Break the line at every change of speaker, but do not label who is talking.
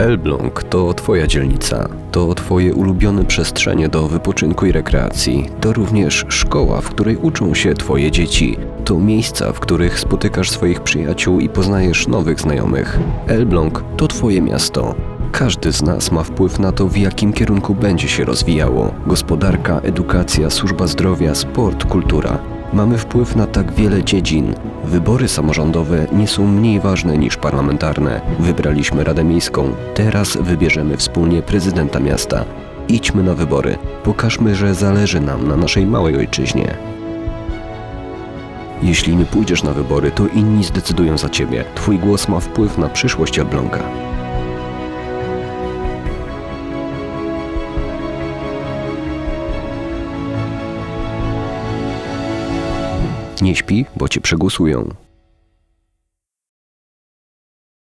Elbląg to Twoja dzielnica, to Twoje ulubione przestrzenie do wypoczynku i rekreacji, to również szkoła, w której uczą się Twoje dzieci, to miejsca, w których spotykasz swoich przyjaciół i poznajesz nowych znajomych. Elbląg to Twoje miasto. Każdy z nas ma wpływ na to, w jakim kierunku będzie się rozwijało. Gospodarka, edukacja, służba zdrowia, sport, kultura. Mamy wpływ na tak wiele dziedzin. Wybory samorządowe nie są mniej ważne niż parlamentarne. Wybraliśmy Radę Miejską, teraz wybierzemy wspólnie prezydenta miasta. Idźmy na wybory. Pokażmy, że zależy nam na naszej małej ojczyźnie. Jeśli nie pójdziesz na wybory, to inni zdecydują za ciebie. Twój głos ma wpływ na przyszłość Elbląga. Nie śpi, bo cię przegłosują.